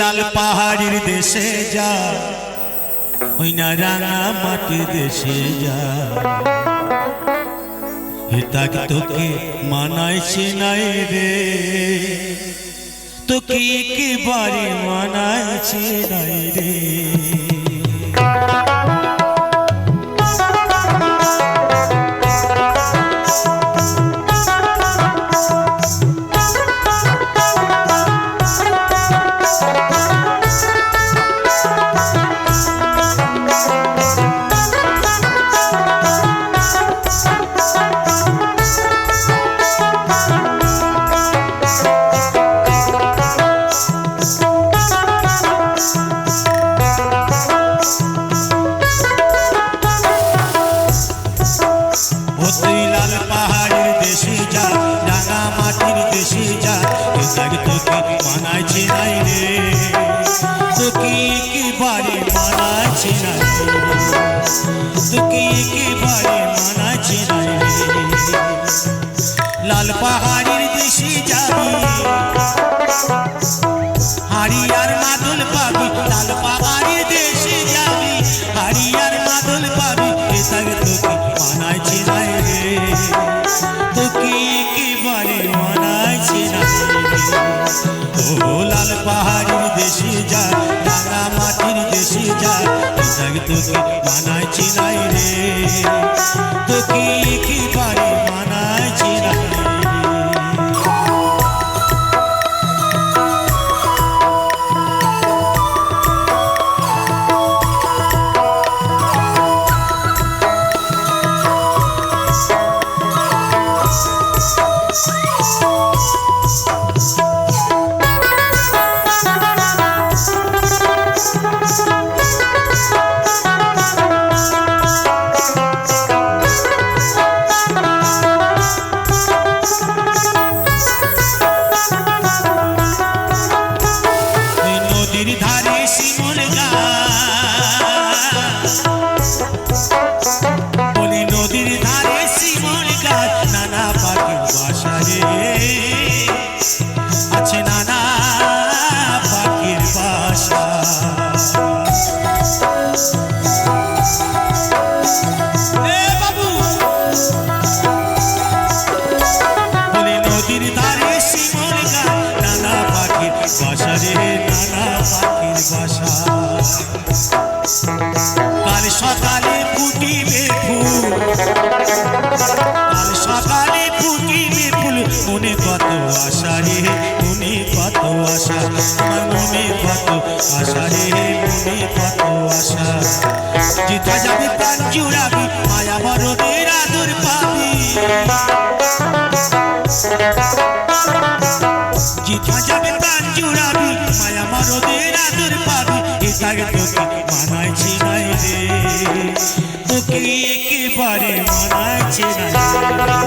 লাল পাহাড়ির দেশে যা ওই না রাঙা মাটির দেশে যা। হেতাক তোকে মানাইছে নাই রে। তোকে একেবারে মানাইছে নাই রে। মানাইছে নাই রে তোকে একেবারে মানাইছে নাই রে তোকে একেবারে মানাইছে নাই রে লাল পাহাড়ের দেশে যাবি হারিয়ার মাদল পাবি লাল পাহাড়ের ও লাল পাহাড়ের দেশি যা রাঙা মাটির দেশি যা এসার তোকে মানাইছে নাই রে। তোকে একেবারে সকালে ফুটিবে ফুল। কাল সকালে ফুটিবে ফুল। মনে কত আশা রে, মনে কত আশা। আমার মনে কত আশা রে, মনে কত আশা। জিতা যাবে প্রাণ জুড়াবি মায়া মরদের আদর পাবি। যাবে প্রাণ জুড়াবি, মায়া মরদের আদর পাবি এটাকে তোকে মানাইছি নাই রে। তোকে একেবারে মানাইছে নাই রে।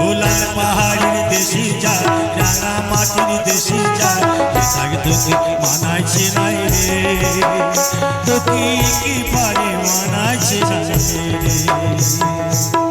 ও লাল পাহাড়ের দেশে যা রাঙা মাটির দেশে যা এটাকে তোকে মানাইছে নাই রে। তোকে একেবারে মানাইছে নাই রে।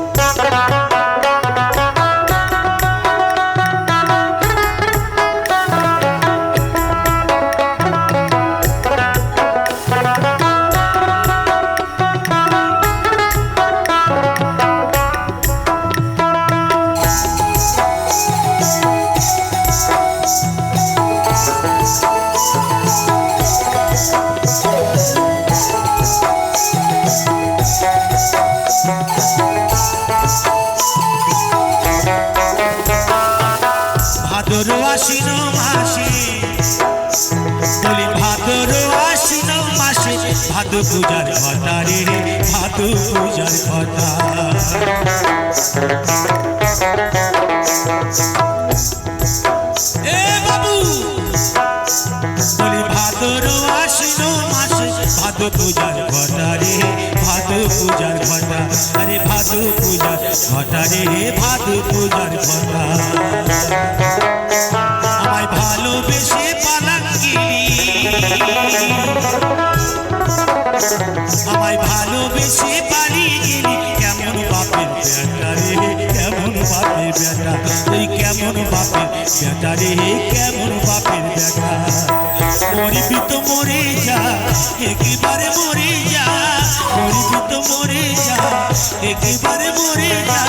মাসে। বলি ভাদর আশ্বিন মাসে ভাদ পূজার ঘটা রে ভাদ পূজার ঘটা এ বাবু! বলি ভাদর আশ্বিন মাসে ভাদ পূজার ঘটা রে ভাদ পূজার ঘটা আরে ভাদ পূজার ঘটা রে ভাদ পূজার ঘটা আমায় ভালোবেসে পালিয়ে গেলি। কেমন বাপের বেটা রে, কেমন বাপের বেটা। তুই কেমন বাপের বেটা রে, কেমন বাপের বেটা। মরিবি তো মরে যা, একেবারে মরে যা মরিবি তো মরে যা, একেবারে মরে যা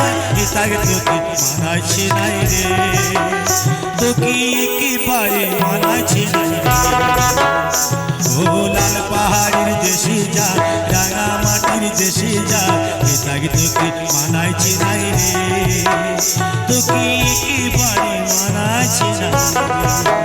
এটাকে তোকে মানাচ্ছে নাই রে। তোকে একেবারে মানাচ্ছে নাই ও লাল পাহাড়ের দেশে যা রাঙা মাটির দেশে যা এটাকে তোকে মানাইছে নাই রে। তোকে একেবারে মানাইছে না